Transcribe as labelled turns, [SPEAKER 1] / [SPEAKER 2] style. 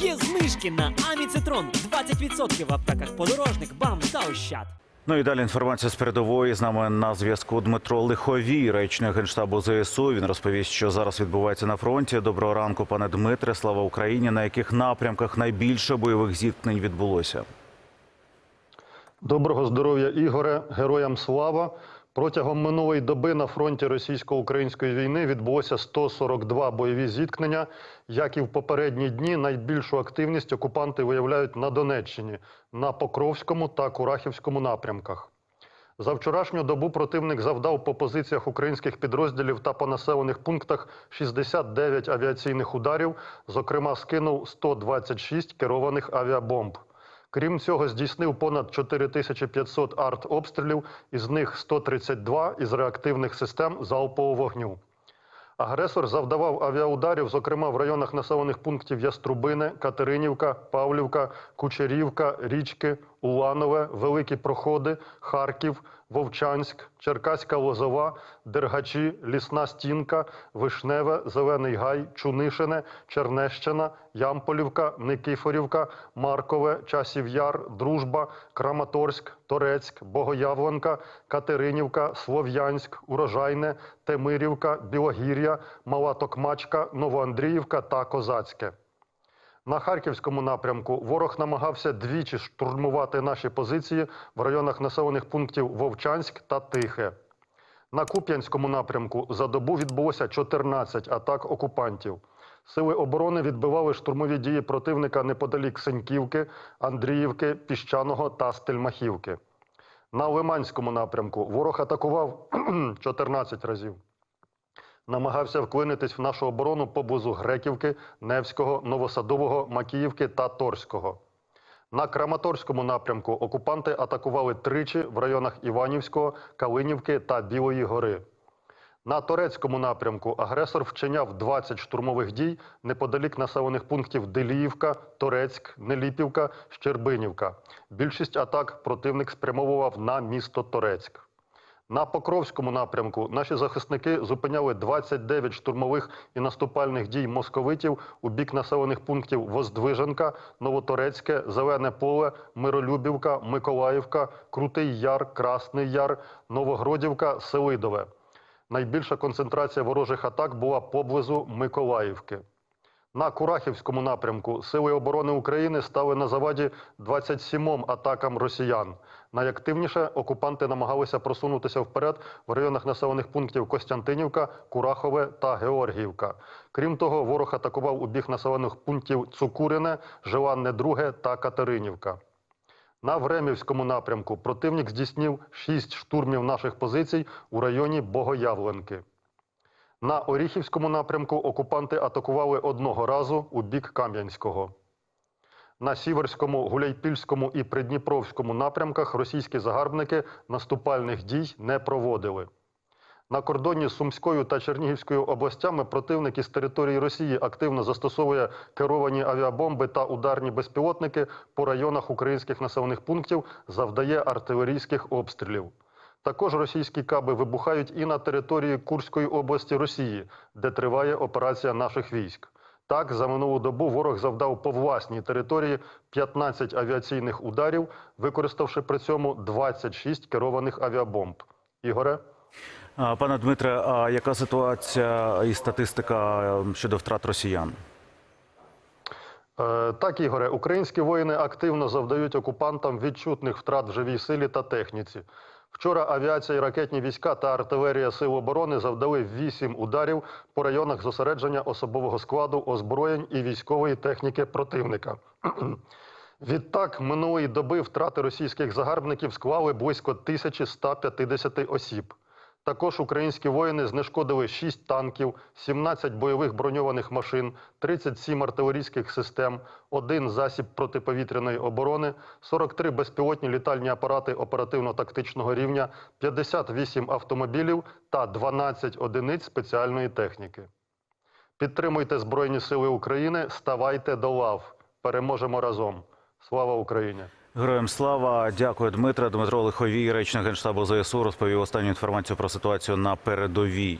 [SPEAKER 1] Є знижки на Аміцитрон 20% в аптеках подорожник, бам та ощад.
[SPEAKER 2] Ну і далі інформація з передової. З нами на зв'язку Дмитро Лиховій, речник генштабу ЗСУ. Він розповість, що зараз відбувається на фронті. Доброго ранку, пане Дмитре. Слава Україні. На яких напрямках найбільше бойових зіткнень відбулося?
[SPEAKER 3] Доброго здоров'я, Ігоре, героям слава. Протягом минулої доби на фронті російсько-української війни відбулося 142 бойові зіткнення. Як і в попередні дні, найбільшу активність окупанти виявляють на Донеччині, на Покровському та Курахівському напрямках. За вчорашню добу противник завдав по позиціях українських підрозділів та по населених пунктах 69 авіаційних ударів, зокрема скинув 126 керованих авіабомб. Крім цього, здійснив понад 4500 артобстрілів, із них 132 із реактивних систем залпового вогню. Агресор завдавав авіаударів, зокрема в районах населених пунктів Яструбине, Катеринівка, Павлівка, Кучерівка, Річки, Уланове, Великі Проходи, Харків, Вовчанськ, Черкаська Лозова, Дергачі, Лісна Стінка, Вишневе, Зелений Гай, Чунишине, Чернещина, Ямполівка, Никифорівка, Маркове, Часів Яр, Дружба, Краматорськ, Торецьк, Богоявленка, Катеринівка, Слов'янськ, Урожайне, Темирівка, Білогір'я, Мала Токмачка, Новоандріївка та Козацьке. На Харківському напрямку ворог намагався двічі штурмувати наші позиції в районах населених пунктів Вовчанськ та Тихе. На Куп'янському напрямку за добу відбулося 14 атак окупантів. Сили оборони відбивали штурмові дії противника неподалік Сеньківки, Андріївки, Піщаного та Стельмахівки. На Лиманському напрямку ворог атакував 14 разів намагався вклинитись в нашу оборону поблизу Греківки, Невського, Новосадового, Макіївки та Торського. На Краматорському напрямку окупанти атакували тричі в районах Іванівського, Калинівки та Білої гори. На Торецькому напрямку агресор вчиняв 20 штурмових дій неподалік населених пунктів Деліївка, Торецьк, Неліпівка, Щербинівка. Більшість атак противник спрямовував на місто Торецьк. На Покровському напрямку наші захисники зупиняли 29 штурмових і наступальних дій московитів у бік населених пунктів Воздвиженка, Новоторецьке, Зелене Поле, Миролюбівка, Миколаївка, Крутий Яр, Красний Яр, Новогродівка, Селидове. Найбільша концентрація ворожих атак була поблизу Миколаївки. На Курахівському напрямку Сили оборони України стали на заваді 27 атакам росіян. Найактивніше окупанти намагалися просунутися вперед в районах населених пунктів Костянтинівка, Курахове та Георгіївка. Крім того, ворог атакував у бік населених пунктів Цукурине, Желанне Друге та Катеринівка. На Времівському напрямку противник здійснив 6 штурмів наших позицій у районі Богоявленки. На Оріхівському напрямку окупанти атакували одного разу у бік Кам'янського. На Сіверському, Гуляйпільському і Придніпровському напрямках російські загарбники наступальних дій не проводили. На кордоні з Сумською та Чернігівською областями противник із території Росії активно застосовує керовані авіабомби та ударні безпілотники по районах українських населених пунктів, завдає артилерійських обстрілів. Також російські каби вибухають і на території Курської області Росії, де триває операція наших військ. Так, за минулу добу ворог завдав по власній території 15 авіаційних ударів, використавши при цьому 26 керованих авіабомб. Ігоре?
[SPEAKER 2] Пане Дмитре, а яка ситуація і статистика е, щодо втрат росіян?
[SPEAKER 3] Е, Так, Ігоре, українські воїни активно завдають окупантам відчутних втрат в живій силі та техніці. Вчора авіація, і ракетні війська та артилерія Сил оборони завдали вісім ударів по районах зосередження особового складу, озброєнь і військової техніки противника. Відтак, минулої доби втрати російських загарбників склали близько 1150 осіб. Також українські воїни знешкодили 6 танків, 17 бойових броньованих машин, 37 артилерійських систем, один засіб протиповітряної оборони, 43 безпілотні літальні апарати оперативно-тактичного рівня, 58 автомобілів та 12 одиниць спеціальної техніки. Підтримуйте Збройні Сили України, ставайте до лав. Переможемо разом. Слава Україні!
[SPEAKER 2] Героям слава, дякую, Дмитре. Дмитро Лиховій, речник генштабу ЗСУ, розповів останню інформацію про ситуацію на передовій.